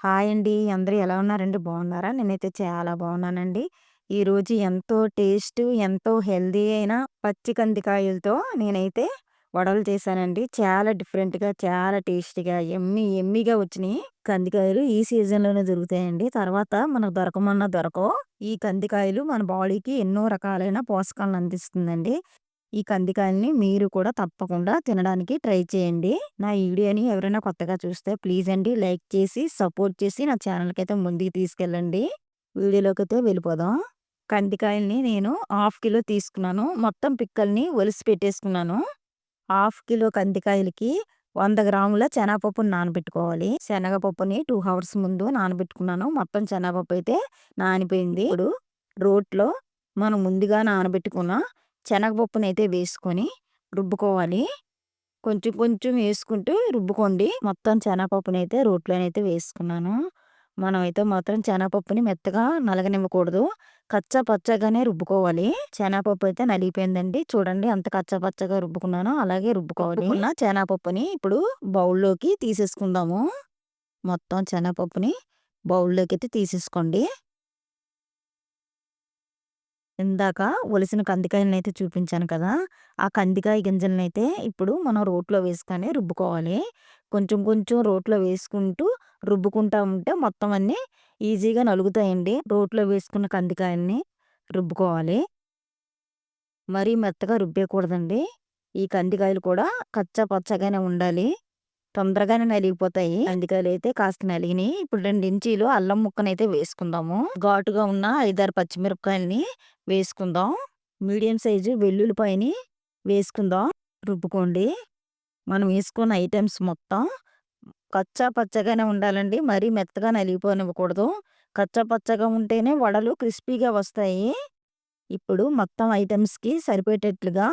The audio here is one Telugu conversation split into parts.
హాయ్ అండి. అందరూ ఎలా ఉన్నారండి? బాగున్నారా? నేనైతే చాలా బాగున్నానండి. ఈరోజు ఎంతో టేస్ట్, ఎంతో హెల్తీ అయిన పచ్చి కందికాయలతో నేనైతే వడలు చేశానండి. చాలా డిఫరెంట్‌గా, చాలా టేస్టీగా, యమ్మీ యమ్మీగా వచ్చినాయి. కందికాయలు ఈ సీజన్‌లోనే దొరుకుతాయండి. తర్వాత మనకు దొరకమన్నా దొరకవు. ఈ కందికాయలు మన బాడీకి ఎన్నో రకాలైన పోషకాలను అందిస్తుందండి. ఈ కందికాయల్ని మీరు కూడా తప్పకుండా తినడానికి ట్రై చేయండి. నా వీడియోని ఎవరైనా కొత్తగా చూస్తే ప్లీజ్ అండి లైక్ చేసి, సపోర్ట్ చేసి నా ఛానల్కి అయితే ముందుకు తీసుకెళ్ళండి. వీడియోలోకి అయితే వెళ్ళిపోదాం. కందికాయలని నేను హాఫ్ కిలో తీసుకున్నాను. మొత్తం పిక్కల్ని ఒలిసి పెట్టేసుకున్నాను. హాఫ్ కిలో కందికాయలకి వంద గ్రాముల శనగపప్పుని నానబెట్టుకోవాలి. శనగపప్పుని టూ అవర్స్ ముందు నానబెట్టుకున్నాను. మొత్తం శనగపప్పు అయితే నానిపోయింది. ఇప్పుడు రోట్లో మనం ముందుగా నానబెట్టుకున్న శనగపప్పునైతే వేసుకొని రుబ్బుకోవాలి. కొంచెం కొంచెం వేసుకుంటూ రుబ్బుకోండి. మొత్తం శనగపప్పునైతే రోట్లోనైతే వేసుకున్నాను. మనమైతే మాత్రం శనగపప్పుని మెత్తగా నలగనివ్వకూడదు. కచ్చా పచ్చగానే రుబ్బుకోవాలి. శనగపప్పు అయితే నలిగిపోయిందండి. చూడండి అంత కచ్చా పచ్చగా రుబ్బుకున్నాను అలాగే రుబ్బుకోవాలి. ఉన్న శనగపప్పుని ఇప్పుడు బౌల్‌లోకి తీసేసుకుందాము. మొత్తం శనగపప్పుని బౌల్‌లోకి అయితే తీసేసుకోండి. ఇందాక ఒలిసిన అయితే చూపించాను కదా! ఆ కందికాయ గింజలనైతే ఇప్పుడు మనం రోట్లో వేసుకొని రుబ్బుకోవాలి. కొంచెం కొంచెం రోట్లో వేసుకుంటూ రుబ్బుకుంటా ఉంటే మొత్తం అన్నీ ఈజీగా నలుగుతాయండి. రోట్లో వేసుకున్న కందికాయలని రుబ్బుకోవాలి. మరీ మెత్తగా రుబ్బేయకూడదండి. ఈ కందికాయలు కూడా కచ్చా పచ్చగానే ఉండాలి. తొందరగానే నలిగిపోతాయి. కందికాయలైతే కాస్త నలిగినాయి. ఇప్పుడు రెండు ఇంచీలు అల్లం ముక్కనైతే వేసుకుందాము. ఘాటుగా ఉన్న 5, 6 పచ్చిమిరపకాయలని వేసుకుందాం. మీడియం సైజు వెల్లుల్లిపాయని వేసుకుందాం. రుబ్బుకోండి. మనం వేసుకున్న ఐటమ్స్ మొత్తం కచ్చా పచ్చగానే ఉండాలండి. మరీ మెత్తగా నలిగిపోనివ్వకూడదు. కచ్చా పచ్చగా ఉంటేనే వడలు క్రిస్పీగా వస్తాయి. ఇప్పుడు మొత్తం ఐటమ్స్కి సరిపోయేటట్లుగా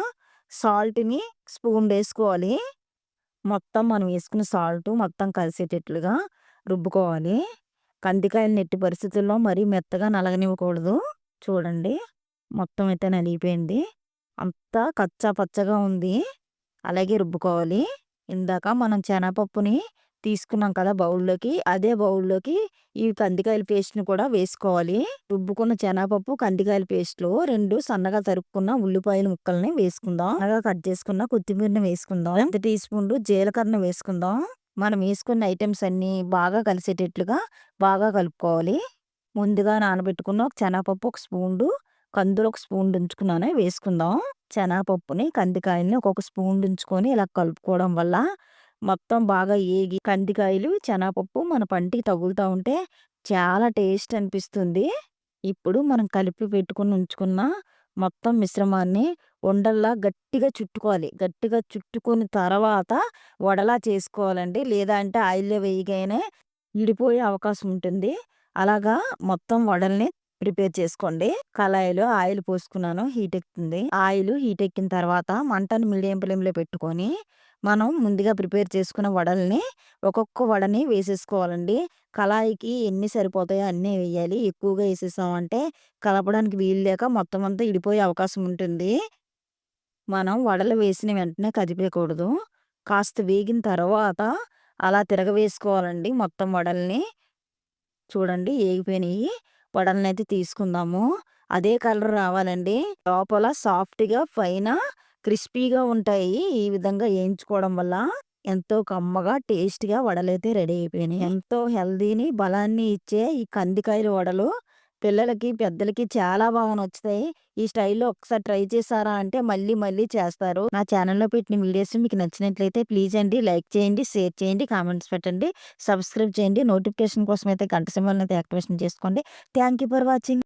సాల్ట్‌ని స్పూన్ వేసుకోవాలి. మొత్తం మనం వేసుకున్న సాల్ట్ మొత్తం కలిసేటట్లుగా రుబ్బుకోవాలి. కందికాయలు నెట్టి పరిస్థితుల్లో మరీ మెత్తగా నలగనివ్వకూడదు. చూడండి మొత్తం అయితే నలిగిపోయింది. అంతా కచ్చా పచ్చగా ఉంది. అలాగే రుబ్బుకోవాలి. ఇందాక మనం శనగపప్పుని తీసుకున్నాం కదా బౌల్‌లోకి. అదే బౌల్‌లోకి ఈ కందికాయల పేస్ట్‌ని కూడా వేసుకోవాలి. రుబ్బుకున్న శనగపప్పు, కందికాయల పేస్ట్‌లో రెండు సన్నగా తరుక్కున్న ఉల్లిపాయల ముక్కల్ని వేసుకుందాం. సన్నగా కట్ చేసుకున్న కొత్తిమీరని వేసుకుందాం. ఎంత టీ స్పూన్లు జీలకర్ర వేసుకుందాం. మనం వేసుకున్న ఐటమ్స్ అన్నీ బాగా కలిసేటట్లుగా బాగా కలుపుకోవాలి. ముందుగా నానబెట్టుకున్న ఒక శనగపప్పు ఒక స్పూన్లు కందులు ఒక స్పూన్ ఉంచుకున్నాను వేసుకుందాం. శనగపప్పుని, కందికాయల్ని ఒక్కొక్క స్పూన్ ఉంచుకొని ఇలా కలుపుకోవడం వల్ల మొత్తం బాగా ఏగి కందికాయలు, శనగపప్పు మన పంటికి తగులుతూ ఉంటే చాలా టేస్ట్ అనిపిస్తుంది. ఇప్పుడు మనం కలిపి పెట్టుకొని ఉంచుకున్న మొత్తం మిశ్రమాన్ని ఉండల్లా గట్టిగా చుట్టుకోవాలి. గట్టిగా చుట్టుకున్న తర్వాత వడలా చేసుకోవాలండి. లేదా అంటే ఆయిల్‌లో వేయగానే విడిపోయే అవకాశం ఉంటుంది. అలాగా మొత్తం వడల్ని ప్రిపేర్ చేసుకోండి. కళాయిలో ఆయిల్ పోసుకున్నాను. హీట్ ఎక్కుతుంది. ఆయిల్ హీట్ ఎక్కిన తర్వాత మంటను మీడియం ఫ్లేమ్‌లో పెట్టుకొని మనం ముందుగా ప్రిపేర్ చేసుకున్న వడల్ని ఒక్కొక్క వడని వేసేసుకోవాలండి. కళాయికి ఎన్ని సరిపోతాయో అన్నీ వేయాలి. ఎక్కువగా వేసేసామంటే కలపడానికి వీలు లేక మొత్తం అంతా ఇడిపోయే అవకాశం ఉంటుంది. మనం వడలు వేసిన వెంటనే కదిపేయకూడదు. కాస్త వేగిన తర్వాత అలా తిరగవేసుకోవాలండి మొత్తం వడల్ని. చూడండి ఏగిపోయినాయి. వడలనైతే తీసుకుందాము. అదే కలర్ రావాలండి. లోపల సాఫ్ట్‌గా పైన క్రిస్పీగా ఉంటాయి. ఈ విధంగా వేయించుకోవడం వల్ల ఎంతో కమ్మగా, టేస్ట్‌గా వడలైతే రెడీ అయిపోయినాయి. ఎంతో హెల్దీని బలాన్ని ఇచ్చే ఈ కందికాయల వడలు పిల్లలకి, పెద్దలకి చాలా బాగా నచ్చుతాయి. ఈ స్టైల్‌లో ఒకసారి ట్రై చేశారా అంటే మళ్ళీ మళ్ళీ చేస్తారు. నా ఛానల్‌లో పెట్టిన వీడియోస్ మీకు నచ్చినట్లయితే ప్లీజ్ అండి లైక్ చేయండి, షేర్ చేయండి, కామెంట్స్ పెట్టండి, సబ్స్క్రైబ్ చేయండి. నోటిఫికేషన్ కోసం అయితే గంట సింబల్‌ని అయితే యాక్టివేషన్ చేసుకోండి. Thank you for watching.